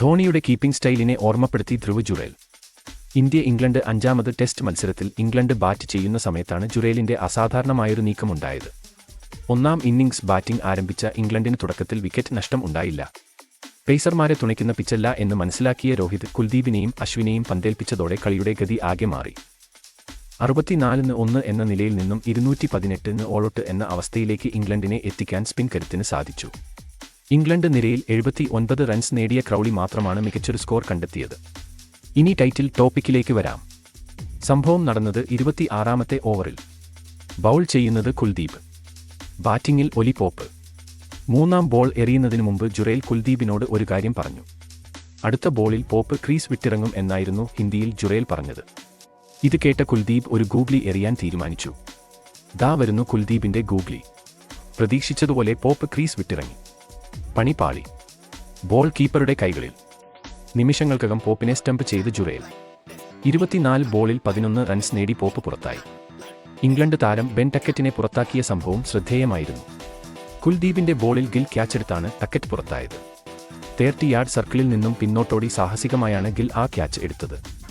ധോണിയുടെ കീപ്പിംഗ് സ്റ്റൈലിനെ ഓർമ്മപ്പെടുത്തി ധ്രുവ് ജുറേൽ. ഇന്ത്യ ഇംഗ്ലണ്ട് അഞ്ചാമത് ടെസ്റ്റ് മത്സരത്തിൽ ഇംഗ്ലണ്ട് ബാറ്റ് ചെയ്യുന്ന സമയത്താണ് ജുറേലിന്റെ അസാധാരണമായൊരു നീക്കമുണ്ടായത്. ഒന്നാം ഇന്നിംഗ്സ് ബാറ്റിംഗ് ആരംഭിച്ച ഇംഗ്ലണ്ടിന് തുടക്കത്തിൽ വിക്കറ്റ് നഷ്ടം ഉണ്ടായില്ല. പേസർമാരെ തുണയ്ക്കുന്ന പിച്ചല്ല എന്ന് മനസ്സിലാക്കിയ രോഹിത് കുൽദീപിനെയും അശ്വിനെയും പന്തേൽപ്പിച്ചതോടെ കളിയുടെ ഗതി ആകെ മാറി. അറുപത്തിനാലിന് ഒന്ന് എന്ന നിലയിൽ നിന്നും ഇരുന്നൂറ്റി പതിനെട്ടിന് ഓളോട്ട് എന്ന അവസ്ഥയിലേക്ക് ഇംഗ്ലണ്ടിനെ എത്തിക്കാൻ സ്പിൻ കരുത്തിന് സാധിച്ചു. ഇംഗ്ലണ്ട് നിരയിൽ എഴുപത്തി ഒൻപത് റൺസ് നേടിയ ക്രൗളി മാത്രമാണ് മികച്ചൊരു സ്കോർ കണ്ടെത്തിയത്. ഇനി ടൈറ്റിൽ ടോപ്പിക്കിലേക്ക് വരാം. സംഭവം നടന്നത് ഇരുപത്തി ആറാമത്തെ ഓവറിൽ. ബൗൾ ചെയ്യുന്നത് കുൽദീപ്. ബാറ്റിംഗിൽ ഒലി പോപ്പ്. മൂന്നാം ബോൾ എറിയുന്നതിനു മുമ്പ് ജുറേൽ കുൽദീപിനോട് ഒരു കാര്യം പറഞ്ഞു. അടുത്ത ബോളിൽ പോപ്പ് ക്രീസ് വിട്ടിറങ്ങും എന്നായിരുന്നു ഹിന്ദിയിൽ ജുറേൽ പറഞ്ഞത്. ഇത് കേട്ട കുൽദീപ് ഒരു ഗൂഗ്ലി എറിയാൻ തീരുമാനിച്ചു. ദാ വരുന്നു കുൽദീപിന്റെ ഗൂഗ്ലി പ്രതീക്ഷിച്ചതുപോലെ പോപ്പ് ക്രീസ് വിട്ടിറങ്ങി. പണി പാളി ബോൾ കീപ്പറുടെ കൈകളിൽ. നിമിഷങ്ങൾക്കകം പോപ്പിനെ സ്റ്റംപ് ചെയ്ത് ജുറേൽ. ഇരുപത്തിനാല് ബോളിൽ പതിനൊന്ന് റൺസ് നേടി പോപ്പ് പുറത്തായി. ഇംഗ്ലണ്ട് താരം ബെൻ ടക്കറ്റിനെ പുറത്താക്കിയ സംഭവം ശ്രദ്ധേയമായിരുന്നു. കുൽദീപിന്റെ ബോളിൽ ഗിൽ ക്യാച്ചെടുത്താണ് ടക്കറ്റ് പുറത്തായത്. തേർട്ടി യാർഡ് സർക്കിളിൽ നിന്നും പിന്നോട്ടോടി സാഹസികമായാണ് ഗിൽ ആ ക്യാച്ച് എടുത്തത്.